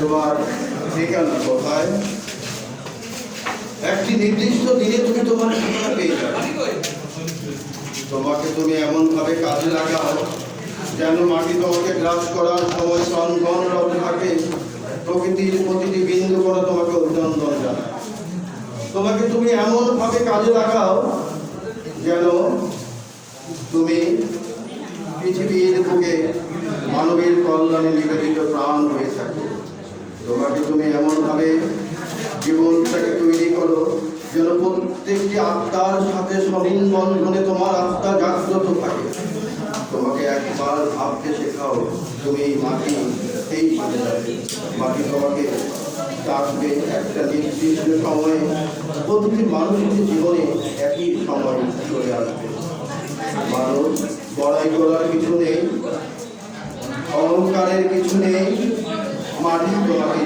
তোমার ঠিকানা কোথায়? একটি নির্দিষ্ট দিনে তুমি তোমার ঠিকানা পেয়ে যাবে। তোমাকে তুমি এমন ভাবে কাজে লাগাও যেন মাটি তোমাকে গ্রাস করার সময় সনগণ রব থাকে। প্রকৃতির প্রতিটি বিন্দু করে তোমাকে অভিনন্দন জানায়। তোমাকে তুমি এমন ভাবে কাজে লাগাও যেন তুমি পৃথিবীর বুকে মানবের কল্যাণে নিবেদিত প্রাণ হয়ে থাকো। প্রত্যেকটি আত্মার সাথে সমিল বন্ধনে তোমার আত্মা জাগ্রত থাকে। তোমাকে একবার ভাবতে শেখাও, তুমি মাটি এই মাটি তোমাকে ডাকবে একটা নির্দিষ্ট সময়ে। প্রতিটি মানুষের জীবনে একই সময় চলে আসবে। মানুষ বড়াই করার কিছু নেই, অহংকারের কিছু নেই, মাটি তোমাকে